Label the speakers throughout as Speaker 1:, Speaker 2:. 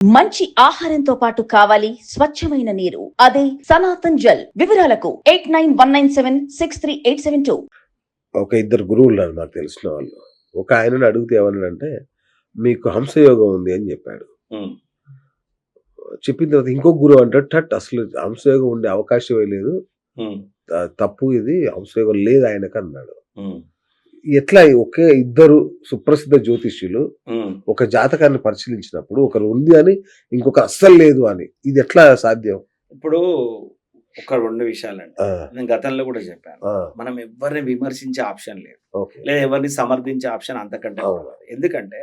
Speaker 1: మంచి ఆహారంతో పాటు కావాలి స్వచ్ఛమైన నీరు. అదే సనాతన్ జల్. వివరాలకు eight nine one nine seven six three eight seven two.
Speaker 2: ఒక ఇద్దరు గురువులు ఉన్నారు నాకు తెలిసిన వాళ్ళు. ఒక ఆయనను అడిగితే ఏమన్నాడంటే మీకు హంసయోగం ఉంది అని చెప్పాడు. చెప్పిన తర్వాత ఇంకో గురువు అంటాడు టట్ అసలు హంసయోగం ఉండే అవకాశమే లేదు. తప్పు ఇది హంసయోగం లేదు ఆయనకు అన్నాడు. ఎట్లా ఒకే ఇద్దరు సుప్రసిద్ధ జ్యోతిష్యులు. ఒక జాతకాన్ని పరిశీలించినప్పుడు ఒకరు ఉంది అని ఇంకొక అస్సలు లేదు అని ఇది ఎట్లా సాధ్యం?
Speaker 3: ఇప్పుడు ఒక రెండు విషయాలండి. నేను గతంలో కూడా చెప్పాను. మనం ఎవరిని విమర్శించే ఆప్షన్ లేదు. లేదా ఎవరిని సమర్థించే ఆప్షన్ అంతకంటే. ఎందుకంటే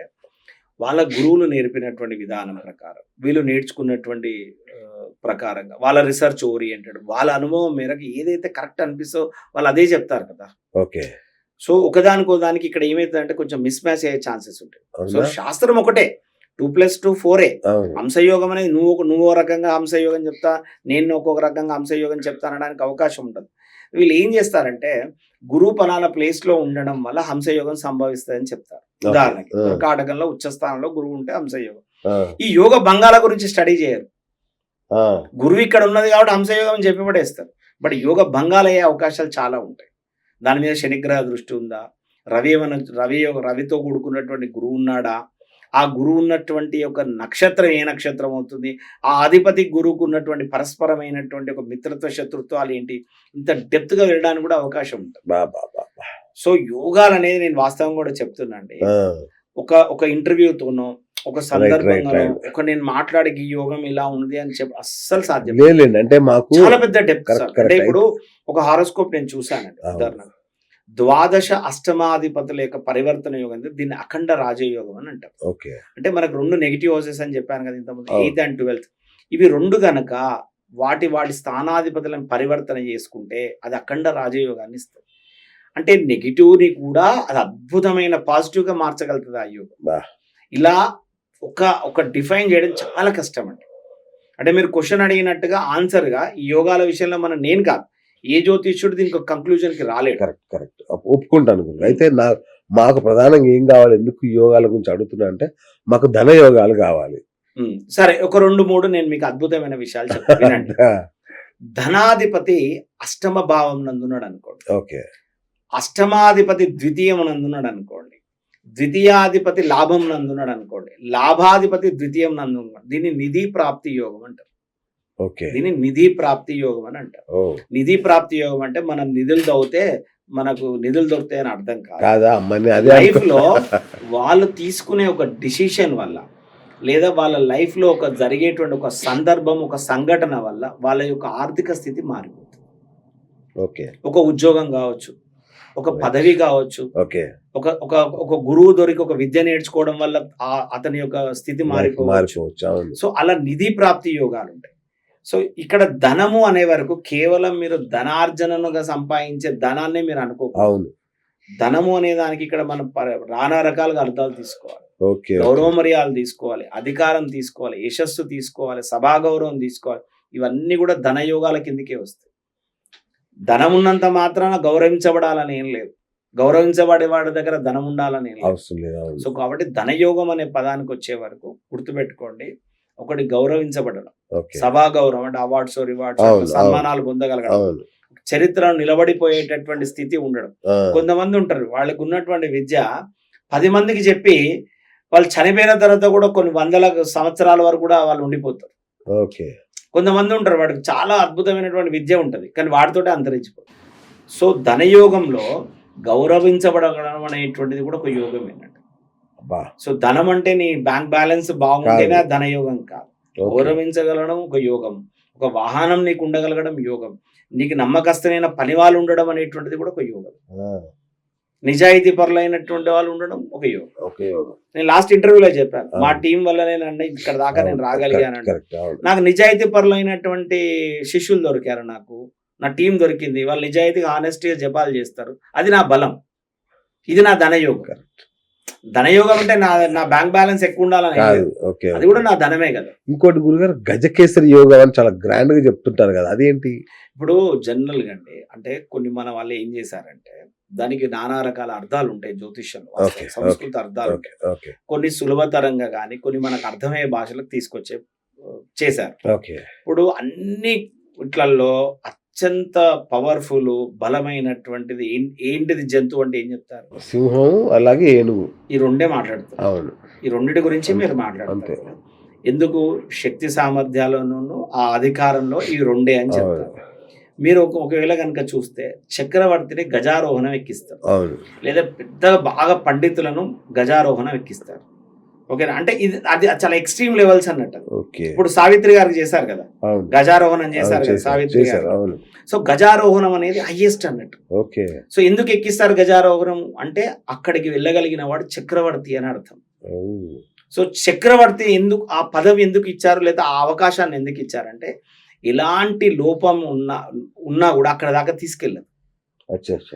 Speaker 3: వాళ్ళ గురువులు నేర్పినటువంటి విధానం ప్రకారం వీళ్ళు నేర్చుకున్నటువంటి ప్రకారంగా వాళ్ళ రీసెర్చ్ ఓరియంటెడ్ వాళ్ళ అనుభవం మేరకు ఏదైతే కరెక్ట్ అనిపిస్తో వాళ్ళు అదే చెప్తారు కదా.
Speaker 2: ఓకే.
Speaker 3: సో ఒకదానికో దానికి ఇక్కడ ఏమవుతుందంటే కొంచెం మిస్ మ్యాచ్ అయ్యే ఛాన్సెస్ ఉంటాయి. సో శాస్త్రం ఒకటే. టూ ప్లస్ టూ ఫోరే హంసయోగం అనేది నువ్వు ఒక నువ్వు రకంగా హంసయోగం చెప్తా నేను ఒక్కొక్క రకంగా హంసయోగం చెప్తా అనడానికి అవకాశం ఉంటుంది వీళ్ళు ఏం చేస్తారంటే గురువు పలాన ప్లేస్లో ఉండడం వల్ల హంసయోగం సంభవిస్తుందని చెప్తారు. ఉదాహరణకి కాటకంలో ఉచ్చ స్థానంలో గురువు ఉంటే హంసయోగం. ఈ యోగ భంగాల గురించి స్టడీ చేయరు. గురువు ఇక్కడ ఉన్నది కాబట్టి హంసయోగం అని చెప్పి పడేస్తారు. బట్ యోగ భంగాలు అయ్యే అవకాశాలు చాలా ఉంటాయి. దాని మీద శనిగ్రహ దృష్టి ఉందా? రవి ఏమైనా రవి రవితో కూడుకున్నటువంటి గురువు ఉన్నాడా? ఆ గురువు ఉన్నటువంటి ఒక నక్షత్రం ఏ నక్షత్రం అవుతుంది? ఆ అధిపతి గురువుకు ఉన్నటువంటి పరస్పరమైనటువంటి ఒక మిత్రత్వ శత్రుత్వాలు ఏంటి? ఇంత డెప్త్గా వెళ్ళడానికి కూడా అవకాశం ఉంటుంది. సో యోగాలు అనేది నేను వాస్తవం కూడా చెప్తున్నా అండి
Speaker 2: ఆ,
Speaker 3: ఒక ఒక ఇంటర్వ్యూతోనో ఒక
Speaker 2: right.
Speaker 3: ఒక నేను మాట్లాడే ఈ యోగం ఇలా ఉంది అని చెప్పి అస్సలు సాధ్యం
Speaker 2: లేదులేండి అంటే మాకు
Speaker 3: చాలా పెద్ద డెప్త్. అంటే ఇప్పుడు ఒక హారోస్కోప్ నేను చూశానండి
Speaker 2: అవును.
Speaker 3: ఉదాహరణకు ద్వాదశ అష్టమాధిపతుల యొక్క పరివర్తన యోగం అంటే దీన్ని అఖండ రాజయోగం అని అంటారు
Speaker 2: ఓకే
Speaker 3: అంటే మనకు రెండు నెగిటివ్ హౌసెస్ అని చెప్పాను కదా ఇంతకుముందు. ఎయిత్ అండ్ ట్వెల్త్ ఇవి రెండు గనక వాటి వాటి స్థానాధిపతులను పరివర్తన చేసుకుంటే అది అఖండ రాజయోగాన్ని ఇస్తుంది అంటే నెగిటివ్ని కూడా అది అద్భుతమైన పాజిటివ్గా మార్చగలుగుతుంది ఆ యోగం. ఇలా ఒక ఒక డిఫైన్ చేయడం చాలా కష్టం అండి అంటే మీరు క్వశ్చన్ అడిగినట్టుగా ఆన్సర్గా ఈ యోగాల విషయంలో మనం నేను కాదు. ఏ జ్యోతిష్యుడు దీనికి ఒక కంక్లూజన్కి రాలేడు.
Speaker 2: కరెక్ట్ కరెక్ట్ ఒప్పుకుంటాను అయితే నా మాకు ప్రధానంగా ఏం కావాలి? ఎందుకు యోగాల గురించి అడుగుతున్నా అంటే మాకు ధన యోగాలు కావాలి.
Speaker 3: సరే ఒక రెండు మూడు నేను మీకు అద్భుతమైన విషయాలు చెప్తాను ధనాధిపతి అష్టమ భావం నందున్నాడు అనుకోండి.
Speaker 2: ఓకే.
Speaker 3: అష్టమాధిపతి ద్వితీయం నందున్నాడు అనుకోండి. ద్వితీయాధిపతి లాభం నందున్నాడు అనుకోండి. లాభాధిపతి ద్వితీయం నందున్నాడు దీన్ని నిధి ప్రాప్తి యోగం అంటారు.
Speaker 2: ఓకే.
Speaker 3: దీన్ని నిధి ప్రాప్తి యోగం అని అంటారు. నిధి ప్రాప్తి యోగం అంటే మనం నిధులు దవ్వుతే మనకు నిధులు దొరుకుతాయి అని అర్థం కాదు.
Speaker 2: అనుకో-
Speaker 3: లో వాళ్ళు తీసుకునే ఒక డిసిషన్ వల్ల లేదా వాళ్ళ లైఫ్లో ఒక జరిగేటువంటి ఒక సందర్భం ఒక సంఘటన వల్ల వాళ్ళ యొక్క ఆర్థిక స్థితి మారిపోతుంది.
Speaker 2: ఓకే.
Speaker 3: ఒక ఉద్యోగం కావచ్చు ఒక పదవి కావచ్చు
Speaker 2: ఓకే.
Speaker 3: ఒక ఒక ఒక గురువు దొరికి ఒక విద్య నేర్చుకోవడం వల్ల ఆ- అతని యొక్క స్థితి మారిపోవచ్చు. సో అలా నిధి ప్రాప్తి యోగాలు ఉంటాయి. సో ఇక్కడ ధనము అనే వరకు కేవలం మీరు ధనార్జనగా సంపాదించే ధనాన్ని మీరు అనుకోకూడదు.
Speaker 2: అవును.
Speaker 3: ధనము అనే దానికి ఇక్కడ మనం నానా రకాలుగా అర్థాలు తీసుకోవాలి. గౌరవ మర్యాదలు తీసుకోవాలి అధికారం తీసుకోవాలి యశస్సు తీసుకోవాలి సభా గౌరవం తీసుకోవాలి. ఇవన్నీ కూడా ధన యోగాల కిందకే వస్తాయి. ధనం ఉన్నంత మాత్రాన గౌరవించబడాలని ఏం లేదు. గౌరవించబడే వాడి దగ్గర ధనం ఉండాలని
Speaker 2: అవసరం లేదు
Speaker 3: సో కాబట్టి ధనయోగం అనే పదానికి వచ్చే వరకు గుర్తుపెట్టుకోండి ఒకటి గౌరవించబడడం. సభా గౌరవం అంటే అవార్డ్స్ రివార్డ్స్ సన్మానాలు పొందగలగడం.
Speaker 2: అవును.
Speaker 3: చరిత్రను నిలబడిపోయేటటువంటి స్థితి ఉండడం. కొంతమంది ఉంటారు వాళ్ళకు ఉన్నటువంటి విద్య పది మందికి చెప్పి వాళ్ళు చనిపోయిన తర్వాత కూడా కొన్ని వందల సంవత్సరాల వరకు కూడా వాళ్ళు ఉండిపోతారు.
Speaker 2: ఓకే.
Speaker 3: కొంతమంది ఉంటారు వాడికి చాలా అద్భుతమైనటువంటి విద్య ఉంటుంది కానీ వాడితోటే అంతరించిపోతుంది సో ధనయోగంలో గౌరవించబడడం అనేటువంటిది కూడా ఒక యోగం ఏంటంటే. సో ధనం అంటే నీ బ్యాంక్ బ్యాలెన్స్ బాగుంటేనే
Speaker 2: కాదు.
Speaker 3: ధనయోగం కాదు.
Speaker 2: ఓకే.
Speaker 3: గౌరవించగలగడం ఒక యోగం. ఒక వాహనం నీకు ఉండగలగడం యోగం. నీకు నమ్మకస్తులైన పని వాళ్ళు ఉండడం అనేటువంటిది కూడా ఒక యోగం. నిజాయితీ పరులైనటువంటి వాళ్ళు ఉండడం ఒక యోగం. నేను లాస్ట్ ఇంటర్వ్యూలో చెప్పాను. మా టీం వల్ల నేను ఇక్కడ దాకా నేను రాగలిగాను నాకు నిజాయితీ పరులైనటువంటి శిష్యులు దొరికారు నాకు. నా టీం దొరికింది వాళ్ళు నిజాయితీగా ఆనెస్టీగా జపాలు చేస్తారు. అది నా బలం. ఇది నా ధనయోగం. ధనయోగం అంటే నా నా బ్యాంక్ బ్యాలెన్స్ ఎక్కువ ఉండాలని అది కూడా నా ధనమే కదా.
Speaker 2: ఇంకోటి గురుగారు గజకేసరి యోగా అని చాలా గ్రాండ్గా చెప్తుంటారు కదా అదేంటి?
Speaker 3: ఇప్పుడు జనరల్గా అండి అంటే కొన్ని మన వాళ్ళు ఏం చేశారంటే దానికి నానా రకాల అర్థాలు ఉంటాయి జ్యోతిష్యంలో. సంస్కృత అర్థాలు ఉంటాయి. కొన్ని సులభతరంగా కానీ కొన్ని మనకు అర్థమయ్యే భాషలకు తీసుకొచ్చే చేశారు.
Speaker 2: ఓకే.
Speaker 3: ఇప్పుడు అన్ని ఇట్లల్లో అత్యంత పవర్ఫుల్ బలమైనటువంటిది ఏంటిది జంతువు అంటే ఏం చెప్తారు?
Speaker 2: సింహం అలాగే ఏనుగు.
Speaker 3: ఈ రెండే మాట్లాడుతారు
Speaker 2: అవును.
Speaker 3: ఈ రెండిటి గురించి మీరు. మాట్లాడతారు ఎందుకు? శక్తి సామర్థ్యాలను ఆ అధికారంలో ఈ రెండే అని చెప్తారు. మీరు ఒక ఒకవేళ కనుక చూస్తే చక్రవర్తిని గజారోహణం ఎక్కిస్తారు. లేదా పెద్దగా బాగా పండితులను గజారోహణం ఎక్కిస్తారు. ఓకేనా? అంటే ఇది అది చాలా ఎక్స్ట్రీమ్ లెవెల్స్ అన్నట్టు. ఇప్పుడు సావిత్రి గారికి చేశారు కదా. గజారోహణం చేశారు కదా సావిత్రి గారు. సో గజారోహణం అనేది హైయెస్ట్ అన్నట్టు.
Speaker 2: ఓకే.
Speaker 3: సో ఎందుకు ఎక్కిస్తారు గజారోహణం? అంటే అక్కడికి వెళ్ళగలిగిన వాడు చక్రవర్తి అని అర్థం. సో చక్రవర్తి ఎందుకు ఆ పదవి ఎందుకు ఇచ్చారు లేదా ఆ అవకాశాన్ని ఎందుకు ఇచ్చారంటే ఎలాంటి లోపం ఉన్నా ఉన్నా కూడా అక్కడ దాకా తీసుకెళ్ళదు.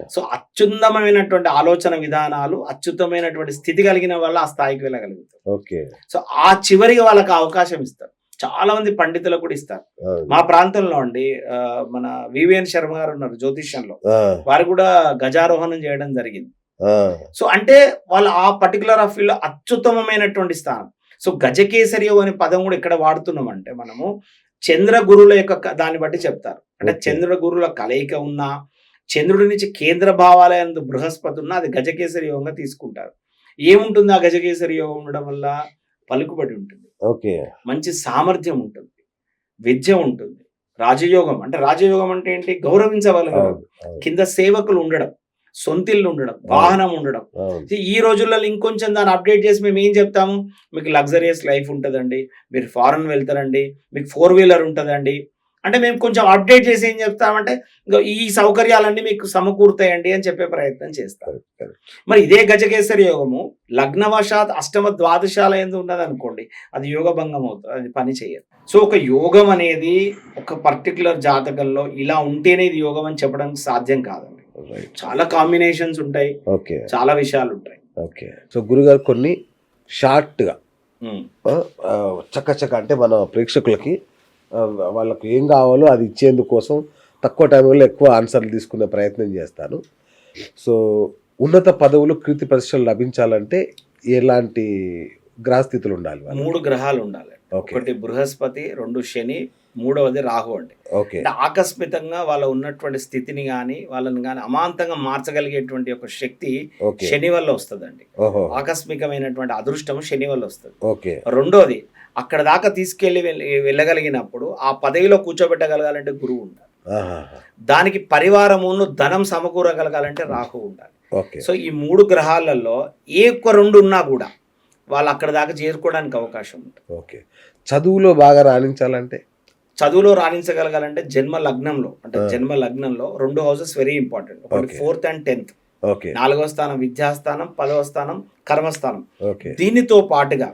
Speaker 3: సో అత్యున్నతమైనటువంటి ఆలోచన విధానాలు అత్యుత్తమైనటువంటి స్థితి కలిగిన వల్ల ఆ స్థాయికి వెళ్ళగలుగుతారు.
Speaker 2: ఓకే.
Speaker 3: సో ఆ చివరికి వాళ్ళకి అవకాశం ఇస్తారు. చాలా మంది పండితులకు కూడా ఇస్తారు. మా ప్రాంతంలో అండి మన వివిఎన్ శర్మ గారు ఉన్నారు జ్యోతిష్యంలో. వారు కూడా గజారోహణం చేయడం జరిగింది. సో అంటే వాళ్ళు ఆ పర్టికులర్ ఆఫ్ ఫీల్డ్ అత్యుత్తమమైనటువంటి స్థానం. సో గజకేసరియో అనే పదం కూడా ఇక్కడ వాడుతున్నాం అంటే మనము చంద్ర గురువుల యొక్క దాన్ని బట్టి చెప్తారు. అంటే. చంద్ర గురువుల కలయిక ఉన్నా చంద్రుడి నుంచి కేంద్ర భావాలయందు బృహస్పతి ఉన్నా అది గజకేసరి యోగంగా తీసుకుంటారు. ఏముంటుంది ఆ గజకేసరి యోగం ఉండడం వల్ల? పలుకుబడి ఉంటుంది.
Speaker 2: ఓకే.
Speaker 3: మంచి సామర్థ్యం ఉంటుంది. విద్య ఉంటుంది. రాజయోగం అంటే రాజయోగం అంటే ఏంటి?
Speaker 2: అవును
Speaker 3: కింద సేవకులు ఉండడం సొంతిల్లు ఉండడం వాహనం ఉండడం. ఈ రోజుల్లో ఇంకొంచెం దాన్ని అప్డేట్ చేసి మేము ఏం చెప్తాము? మీకు లగ్జరియస్ లైఫ్ ఉంటుందండి. మీరు ఫారెన్ వెళ్తారండి. మీకు ఫోర్ వీలర్ ఉంటుందండి. అంటే మేము కొంచెం అప్డేట్ చేసి ఏం చెప్తామంటే ఈ సౌకర్యాలన్నీ మీకు సమకూరుతాయండి అని చెప్పే ప్రయత్నం చేస్తాం
Speaker 2: correct, correct.
Speaker 3: మరి ఇదే గజకేసరి యోగము లగ్నవశాత్ అష్టమ ద్వాదశాల ఎందు ఉన్నది అనుకోండి అది యోగ భంగం అవుతుంది అది పని చేయదు సో ఒక యోగం అనేది ఒక పర్టికులర్ జాతకంలో ఇలా ఉంటేనే ఇది యోగం అని చెప్పడానికి సాధ్యం కాదండి. చాలా కాంబినేషన్స్ ఉంటాయి
Speaker 2: ఓకే
Speaker 3: చాలా విషయాలు ఉంటాయి
Speaker 2: ఓకే సో గురుగారు కొన్ని షార్ట్గా
Speaker 3: ఉమ్.
Speaker 2: ఆ, ఆ, చక్క చక్క అంటే మన ప్రేక్షకులకి వాళ్ళకి ఏం కావాలో అది ఇచ్చేందుకోసం తక్కువ టైంలో ఎక్కువ ఆన్సర్లు తీసుకునే ప్రయత్నం చేస్తాను. సో ఉన్నత పదవులు కీర్తి ప్రతిష్టలు లభించాలంటే ఎలాంటి గ్రహస్థితులు ఉండాలి?
Speaker 3: మూడు గ్రహాలు ఉండాలి. ఒకటి బృహస్పతి రెండు శని మూడవది రాహు అండి.
Speaker 2: ఓకే.
Speaker 3: అంటే ఆకస్మికంగా వాళ్ళ ఉన్నటువంటి స్థితిని కానీ వాళ్ళని కానీ అమాంతంగా మార్చగలిగేటువంటి ఒక శక్తి శని వల్ల వస్తుందండి.
Speaker 2: ఓహో.
Speaker 3: ఆకస్మికమైనటువంటి అదృష్టం శని వల్ల వస్తుంది.
Speaker 2: ఓకే.
Speaker 3: రెండోది అక్కడ దాకా తీసుకెళ్ళి వెళ్ళగలిగినప్పుడు ఆ పదవిలో కూర్చోబెట్టగలగాలంటే గురువు ఉండాలి. దానికి పరివారమును ధనం సమకూరగలగాలంటే రాహు ఉండాలి.
Speaker 2: ఓకే.
Speaker 3: సో ఈ మూడు గ్రహాలలో ఏ ఒక్క రెండు ఉన్నా కూడా వాళ్ళు అక్కడ దాకా చేరుకోవడానికి అవకాశం ఉంటుంది.
Speaker 2: ఓకే. చదువులో బాగా రాణించాలంటే?
Speaker 3: చదువులో రాణించగలగాలంటే జన్మ లగ్నంలో అంటే. జన్మ లగ్నంలో రెండు హౌసెస్ వెరీ ఇంపార్టెంట్. ఒకటి. Fourth and tenth.
Speaker 2: ఓకే.
Speaker 3: నాలుగవ స్థానం విద్యాస్థానం పదవ స్థానం కర్మస్థానం.
Speaker 2: ఓకే.
Speaker 3: దీనితో పాటుగా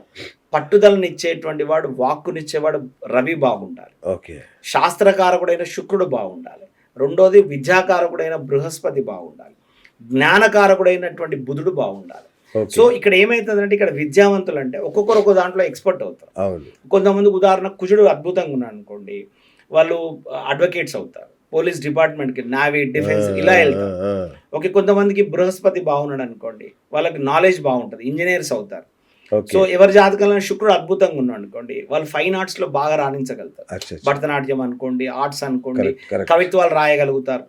Speaker 3: పట్టుదలనిచ్చేటువంటి వాడు వాక్కునిచ్చేవాడు రవి బాగుండాలి.
Speaker 2: ఓకే.
Speaker 3: శాస్త్రకారకుడైన శుక్రుడు బాగుండాలి. రెండోది విద్యాకారకుడైన బృహస్పతి బాగుండాలి. జ్ఞానకారకుడైనటువంటి బుధుడు బాగుండాలి. సో ఇక్కడ ఏమైతుందంటే ఇక్కడ విద్యావంతులు అంటే ఒక్కొక్కరు ఒక్కో దాంట్లో ఎక్స్పర్ట్ అవుతారు. కొంతమంది ఉదాహరణ కుజుడు అద్భుతంగా ఉన్నాడు అనుకోండి వాళ్ళు అడ్వకేట్స్ అవుతారు. పోలీస్ డిపార్ట్మెంట్కి నావీ డిఫెన్స్ ఇలా వెళ్తారు. ఓకే కొంతమందికి బృహస్పతి బాగున్నాడు అనుకోండి వాళ్ళకి నాలెడ్జ్ బాగుంటుంది ఇంజనీర్స్ అవుతారు. సో ఎవరి జాతకంలో శుక్రుడు అద్భుతంగా ఉన్నాడు అనుకోండి వాళ్ళు ఫైన్ ఆర్ట్స్లో బాగా రాణించగలుగుతారు. భరతనాట్యం అనుకోండి ఆర్ట్స్ అనుకోండి కవిత్వాలు రాయగలుగుతారు.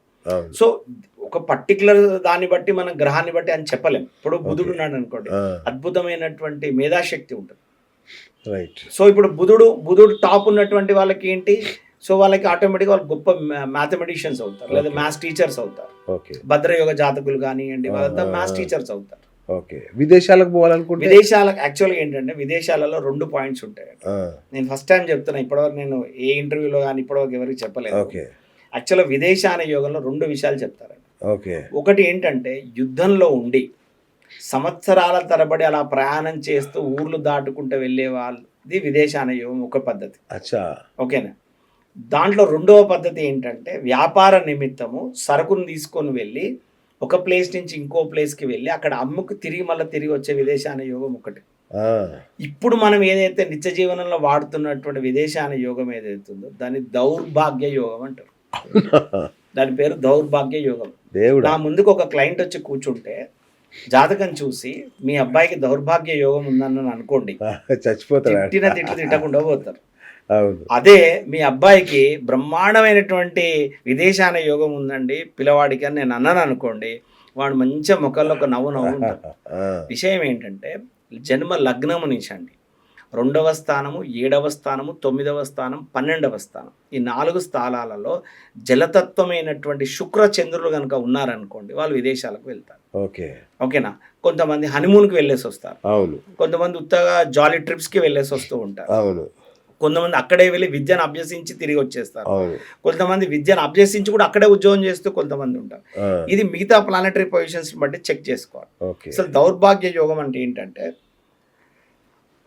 Speaker 3: సో ఒక పర్టికులర్ దాన్ని బట్టి మనం గ్రహాన్ని బట్టి అని చెప్పలేం. ఇప్పుడు బుధుడు. ఉన్నాడు అనుకోండి అద్భుతమైనటువంటి మేధాశక్తి ఉంటుంది.
Speaker 2: రైట్
Speaker 3: సో ఇప్పుడు బుధుడు బుధుడు టాప్ ఉన్నటువంటి వాళ్ళకి ఏంటి? సో వాళ్ళకి ఆటోమేటిక్గా వాళ్ళు గొప్ప మ్యాథమెటిషియన్స్ అవుతారు. లేదా. మ్యాథ్స్ టీచర్స్ అవుతారు. భద్రయోగ జాతకులు కానివ్వండి వాళ్ళంతా. మ్యాథ్స్ టీచర్స్ అవుతారు.
Speaker 2: ఓకే. విదేశాలకు పోవాలనుకుంటే?
Speaker 3: విదేశాలకు యాక్చువల్గా ఏంటంటే విదేశాలలో రెండు పాయింట్స్ ఉంటాయి. నేను ఫస్ట్ టైం చెప్తున్నా ఇప్పటివరకు నేను ఏ ఇంటర్వ్యూలో కానీ ఇప్పటివరకు ఎవరికి చెప్పలేదు.
Speaker 2: ఓకే.
Speaker 3: యాక్చువల్గా విదేశాన యోగంలో రెండు విషయాలు చెప్తారండి.
Speaker 2: ఓకే.
Speaker 3: ఒకటి ఏంటంటే యుద్ధంలో ఉండి సంవత్సరాల తరబడి అలా ప్రయాణం చేస్తూ ఊర్లు దాటుకుంటూ వెళ్ళే వాళ్ళది విదేశాన యోగం ఒక పద్ధతి.
Speaker 2: అచ్చా.
Speaker 3: ఓకేనా? దాంట్లో రెండవ పద్ధతి ఏంటంటే వ్యాపార నిమిత్తము సరుకును తీసుకొని వెళ్ళి ఒక ప్లేస్ నుంచి ఇంకో ప్లేస్కి వెళ్ళి అక్కడ అమ్ముకు తిరిగి మళ్ళీ తిరిగి వచ్చే విదేశాన యోగం ఒకటి. ఇప్పుడు మనం ఏదైతే నిత్య జీవనంలో వాడుతున్నటువంటి విదేశాన యోగం ఏదైతే ఉందో దాన్ని దౌర్భాగ్య యోగం అంటారు. దాని పేరు దౌర్భాగ్య యోగం.
Speaker 2: దేవుడా?
Speaker 3: నా ముందుకు ఒక క్లయింట్ వచ్చి కూర్చుంటే జాతకం చూసి మీ అబ్బాయికి దౌర్భాగ్య యోగం ఉందని అనుకోండి.
Speaker 2: ఆ, చచ్చిపోతాడు?
Speaker 3: తిట్టిన తిట్లు తిట్టకుండా పోతారు. అదే మీ అబ్బాయికి బ్రహ్మాండమైనటువంటి విదేశాన యోగం ఉందండి. పిల్లవాడికి అని నేను అన్నాను అనుకోండి వాడు మంచిగా ముఖంలో ఒక నవ్వు నవ్వు విషయం ఏంటంటే జన్మ లగ్నము నుంచి అండి రెండవ స్థానము ఏడవ స్థానము తొమ్మిదవ స్థానం పన్నెండవ స్థానం. ఈ నాలుగు స్థానాలలో జలతత్వమైనటువంటి శుక్ర చంద్రులు కనుక ఉన్నారనుకోండి వాళ్ళు విదేశాలకు వెళ్తారు.
Speaker 2: ఓకే.
Speaker 3: ఓకేనా? కొంతమంది హనీమూన్కి వెళ్ళేసి వస్తారు
Speaker 2: అవును.
Speaker 3: కొంతమంది ఉత్తగా జాలీ ట్రిప్స్కి వెళ్ళేసి వస్తూ ఉంటారు.
Speaker 2: అవును.
Speaker 3: కొంతమంది అక్కడే వెళ్ళి విద్యను అభ్యసించి తిరిగి వచ్చేస్తారు. కొంతమంది విద్యను అభ్యసించి కూడా అక్కడే ఉద్యోగం చేస్తూ కొంతమంది ఉంటారు. ఇది మిగతా ప్లానటరీ పొజిషన్స్ బట్టి చెక్ చేసుకోవాలి. అసలు దౌర్భాగ్య యోగం అంటే ఏంటంటే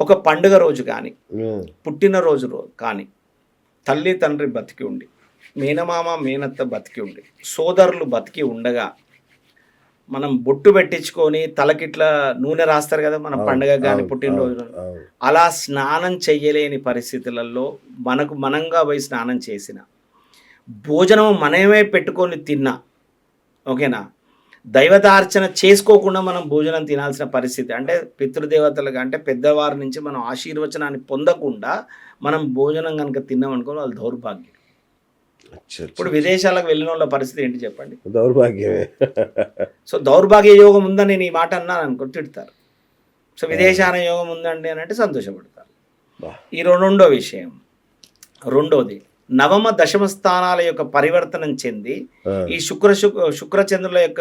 Speaker 3: ఒక పండుగ రోజు కానీ పుట్టినరోజు రోజు కానీ తల్లి తండ్రి బతికి ఉండి మేనమామ మేనత్త బతికి ఉండి సోదరులు బతికి ఉండగా మనం బొట్టు పెట్టించుకొని తలకిట్లా నూనె రాస్తారు కదా మన పండుగ కానీ పుట్టినరోజు. అలా స్నానం చెయ్యలేని పరిస్థితులలో మనకు మనంగా పోయి స్నానం చేసిన భోజనం మనమే పెట్టుకొని తిన్నా ఓకేనా? దైవతార్చన చేసుకోకుండా మనం భోజనం తినాల్సిన పరిస్థితి. అంటే పితృదేవతలకు అంటే పెద్దవారి నుంచి మనం ఆశీర్వచనాన్ని పొందకుండా మనం భోజనం కనుక తిన్నాం అనుకో వాళ్ళు దౌర్భాగ్యం. ఇప్పుడు. విదేశాలకు వెళ్ళిన వాళ్ళ పరిస్థితి ఏంటి చెప్పండి?
Speaker 2: దౌర్భాగ్యమే.
Speaker 3: సో దౌర్భాగ్య యోగం ఉందని నేను ఈ మాట అన్నాను అనుకో తిడతారు సో విదేశాన యోగం ఉందండి అని అంటే సంతోషపడతారు. ఈ రెండో విషయం. రెండోది నవమ దశమ స్థానాల యొక్క పరివర్తనం చెంది ఈ శుక్ర శుక్ర శుక్రచంద్రుల యొక్క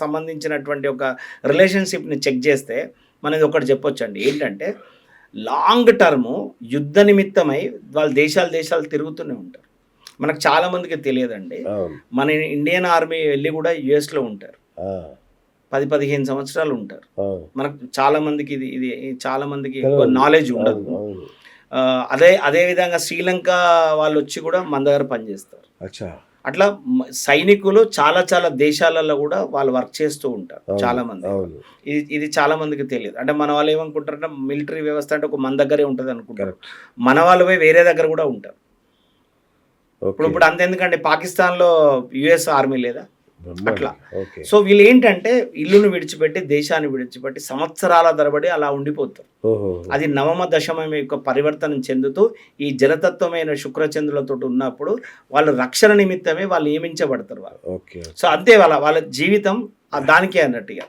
Speaker 3: సంబంధించినటువంటి ఒక రిలేషన్షిప్ని చెక్ చేస్తే మనది ఒకటి చెప్పొచ్చండి. ఏంటంటే లాంగ్ టర్మ్ యుద్ధ నిమిత్తమై వాళ్ళ దేశాలు దేశాలు తిరుగుతూనే ఉంటారు. మనకు చాలా మందికి తెలియదండి. మన ఇండియన్ ఆర్మీ వెళ్ళి కూడా యుఎస్లో ఉంటారు.
Speaker 2: ఆ,
Speaker 3: పది పదిహేను సంవత్సరాలు ఉంటారు. మనకు చాలా మందికి ఇది ఇది చాలా మందికి. ఎక్కువ నాలెడ్జ్ ఉండదు. అదే అదే విధంగా శ్రీలంక వాళ్ళు వచ్చి కూడా మన దగ్గర పనిచేస్తారు. అట్లా సైనికులు చాలా చాలా దేశాలలో కూడా వాళ్ళు వర్క్ చేస్తూ ఉంటారు చాలా మంది. ఇది ఇది చాలా మందికి తెలియదు. అంటే మన వాళ్ళు ఏమనుకుంటారంటే మిలిటరీ వ్యవస్థ అంటే ఒక మన దగ్గరే ఉంటుంది అనుకుంటారు మన వాళ్ళు వేరే దగ్గర కూడా ఉంటారు. ఇప్పుడు ఇప్పుడు అంతెందుకంటే పాకిస్తాన్లో యుఎస్ ఆర్మీ లేదా. అట్లా. సో వీళ్ళు ఏంటంటే ఇల్లును విడిచిపెట్టి దేశాన్ని విడిచిపెట్టి సంవత్సరాల తరబడి అలా ఉండిపోతారు. అది నవమ దశమం యొక్క పరివర్తనం చెందుతూ ఈ జలతత్వమైన శుక్రచంద్రులతో ఉన్నప్పుడు వాళ్ళు రక్షణ నిమిత్తమే వాళ్ళు నియమించబడతారు వాళ్ళు. సో అంతే వాళ్ళ వాళ్ళ జీవితం ఆ దానికే అన్నట్టుగా.